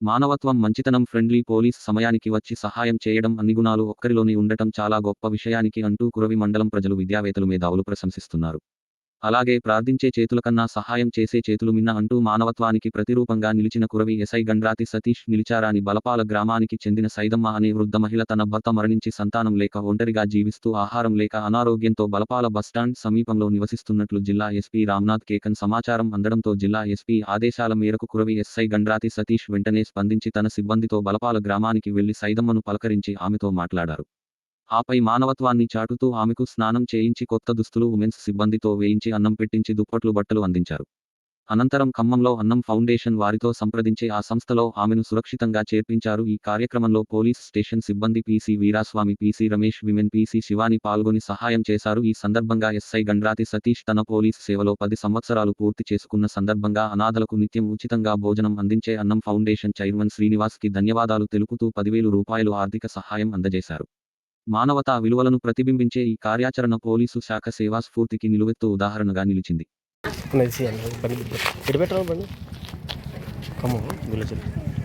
మానవత్వం మంచితనం friendly police సమయానికి వచ్చి సహాయం చేయడం అన్ని గుణాలు ఒక్కరిలోని ఉండటం చాలా గొప్ప విషయానికి అంటూ కురవి మండలం ప్రజలు విద్యావేత్తలు మేధావులు ప్రశంసిస్తున్నారు. అలాగే ప్రార్థించే చేతుల కన్నా సహాయం చేసే చేతులు మిన్న అంటూ మానవత్వానికి ప్రతిరూపంగా నిలిచిన కురవి ఎస్ఐ గండ్రాతి సతీష్ నిలిచారాని బలపాల గ్రామానికి చెందిన సైదమ్మ అనే వృద్ధ మహిళ తన భర్త మరణించి సంతానం లేక ఒంటరిగా జీవిస్తూ ఆహారం లేక అనారోగ్యంతో బలపాల బస్టాండ్ సమీపంలో నివసిస్తున్నట్లు జిల్లా ఎస్పీ రామ్నాథ్ కేకన్ సమాచారం అందడంతో జిల్లా ఎస్పీ ఆదేశాల మేరకు కురవి ఎస్ఐ గండ్రాతి సతీష్ వెంటనే స్పందించి తన సిబ్బందితో బలపాల గ్రామానికి వెళ్ళి సైదమ్మను పలకరించి ఆమెతో మాట్లాడారు. ఆపై మానవత్వాన్ని చాటుతూ ఆమెకు స్నానం చేయించి కొత్త దుస్తులు ఉమెన్స్ సిబ్బందితో వేయించి అన్నం పెట్టించి దుప్పట్లు బట్టలు అందించారు. అనంతరం ఖమ్మంలో అన్నం ఫౌండేషన్ వారితో సంప్రదించి ఆ సంస్థలో ఆమెను సురక్షితంగా చేర్పించారు. ఈ కార్యక్రమంలో పోలీస్ స్టేషన్ సిబ్బంది PC Veeraswamy PC Ramesh women PC Shivani పాల్గొని సహాయం చేశారు. ఈ సందర్భంగా ఎస్ఐ గండ్రాతి సతీష్ తన పోలీస్ సేవలో పది సంవత్సరాలు పూర్తి చేసుకున్న సందర్భంగా అనాథలకు నిత్యం ఉచితంగా భోజనం అందించే అన్నం ఫౌండేషన్ చైర్మన్ శ్రీనివాస్కి ధన్యవాదాలు తెలుపుతూ పదివేలు రూపాయలు ఆర్థిక సహాయం అందజేశారు. మానవతా విలువలను ప్రతిబింబించే ఈ కార్యాచరణ పోలీసు శాఖ సేవా స్ఫూర్తికి నిలువెత్తు ఉదాహరణగా నిలిచింది. ఎటు